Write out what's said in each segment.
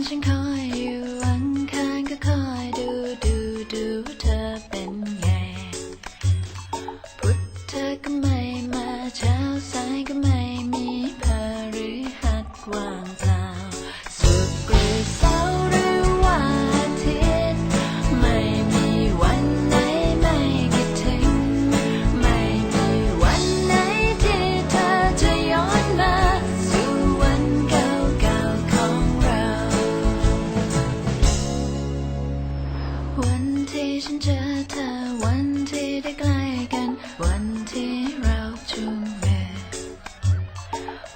眼看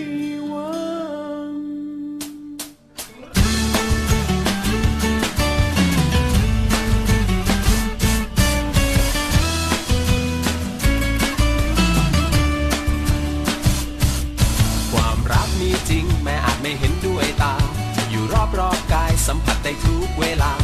ี 回来。